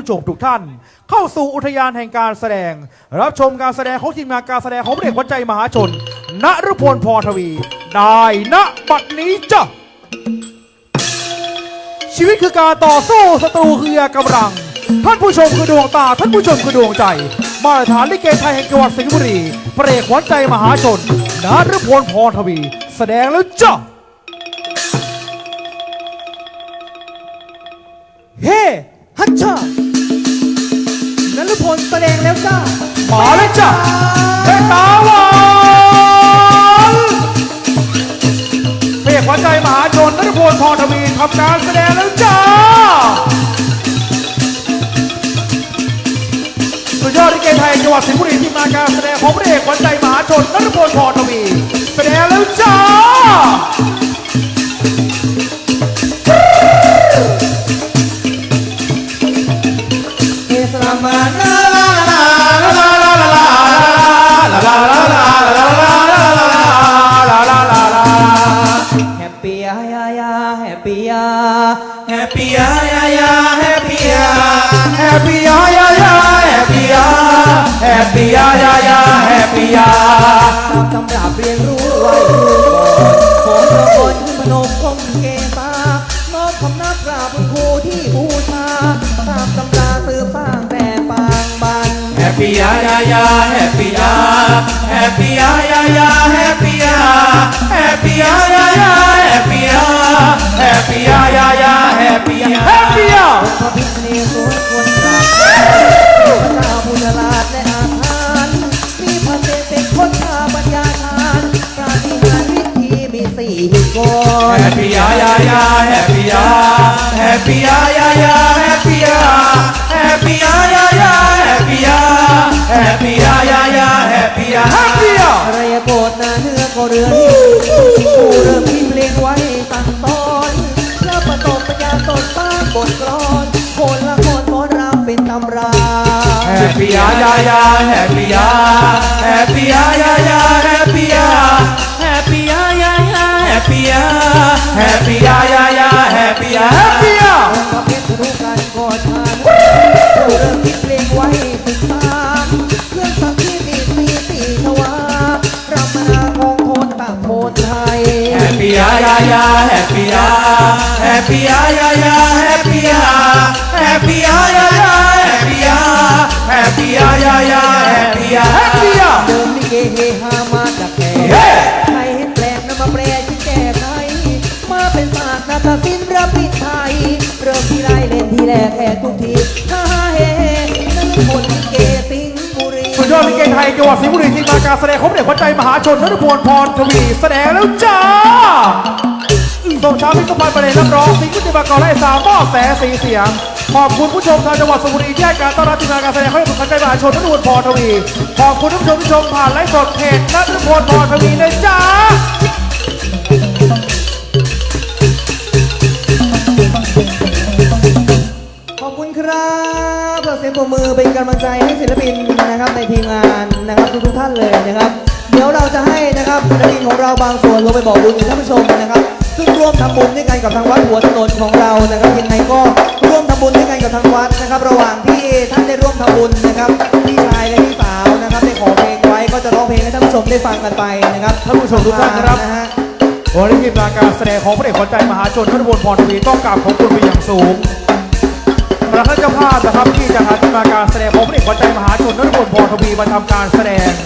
ผู้ชมทุกท่าน เข้าสู่อุทยานแห่งการแสดง รับชมการแสดงของทีมงานการแสดงของพระเอกวัดใจมหาชนณรุพลพรทวี ได้ณบัดนี้จ้ะชีวิตคือการต่อสู้ศัตรูคือยากำลัง ท่านผู้ชมคือดวงตา ท่านผู้ชมคือดวงใจ มาตรฐานลิเกไทยแห่งจังหวัดสิงห์บุรีพระเอกขวัญใจมหาชนนฤพลพรทวี แสดงแล้วจ้ะเฮ้ฮัชชานันพล แสดงแล้วจ้ามาเลยจ้ะเฮ้ตาหวานพระเอกขวัญใจมหาชนนฤพลพรทวีทำการแสดงแล้วจ้าสุดยอดลิเกไทยจังหวัดสิงห์บุรีที่มาการแสดงของพระเอกขวัญใจมหาชนนฤพลพรทวี แสดงแล้วจ้าเอสลามานา ปี้ยายายาแฮปปี้ยาตามตำราเรียนรู้ไว้ผมพระคนพนมคงเกตาน้อมคำนับกราบคุณครูที่บูชาตามตำราสืบสร้างแต่ปางบัน Happy ya ya ya happy ya Happy ya ya ya happy ya Happy ya Happy ya ya ya happy ya Happy ya ya ya happy ya Happy ya ya ya happy ya Happy ya ya ya happy ya แฮปปี้ยาอะไรโกรธนาเนื้อก็เรือหิวผู้เริ่มที่เพลงไว้สั่งสอนแล้วประตบปัญญาสดสร้างบทกลอนคนละคนสอนรำเป็นตำรา Happy ya ya ya happy ya Happy ya ya ya happy ya อยาแฮปปี้อะรู้กันก็ช้าเริ่มคิดเพลงไว้สุดท้าเครื่องสังที่มีสีสีทวารำมาของคนตาโคนไทยแฮปปี้อะยายาแฮปปี้อะแฮปปี้อะยายาแฮปปี้อะแฮปปี้อะยาย่าแฮปปี้ ทุกทีถ้าเฮนั่นคนเกสิงห์บุรี สุดยอดลิเกไทยจังหวัดสิงห์บุรีที่มาการแสดงของพระเอกขวัญใจมหาชนนฤพลพรทวีแสดงแล้วจ้าส่งเช้าพิกภัณฑ์ประเด็นนักร้องสิงห์บุรีบากรไล่สามหม้อแสสีเสียง ขอบคุณผู้ชมทางจังหวัดสุพรรณบุรีที่ให้การต้อนรับทีมงานการแสดงของพระเอกขวัญใจมหาชนนฤพลพรทวี ขอบคุณทุกผู้ชมที่ชมผ่านไลฟ์สดเพจนฤพลพรทวีนะจ้า ครับเพื่อเสียงปรบมือเป็นกำลังใจให้ศิลปินนะครับในทีมงานนะครับทุกๆท่านเลยนะครับ เดี๋ยวเราจะให้นะครับศิลปินของเราบางส่วนลงไปบอกบุญกับท่านผู้ชมนะครับ ซึ่งร่วมทำบุญด้วยกันกับทางวัดหัวถนนของเรานะครับยังไงก็ร่วมทำบุญด้วยกันกับทางวัดนะครับ ระหว่างที่ท่านได้ร่วมทำบุญนะครับพี่ชายและพี่สาวนะครับได้ขอเพลงไว้ก็จะร้องเพลงให้ท่านผู้ชมได้ฟังกันไปนะครับท่านผู้ชมทุกท่านนะครับนะฮะวันนี้ทีมงานการแสดงของพระเอกขวัญใจมหาชนนฤพลพรทวีต้องกราบขอบคุณไปอย่างสูง สำหรับท่านเจ้าภาพนะครับที่จะหาทีมาการแสดงผมเอกวัญใจมหาชนนฤพลพรทวีมาทำการแสดง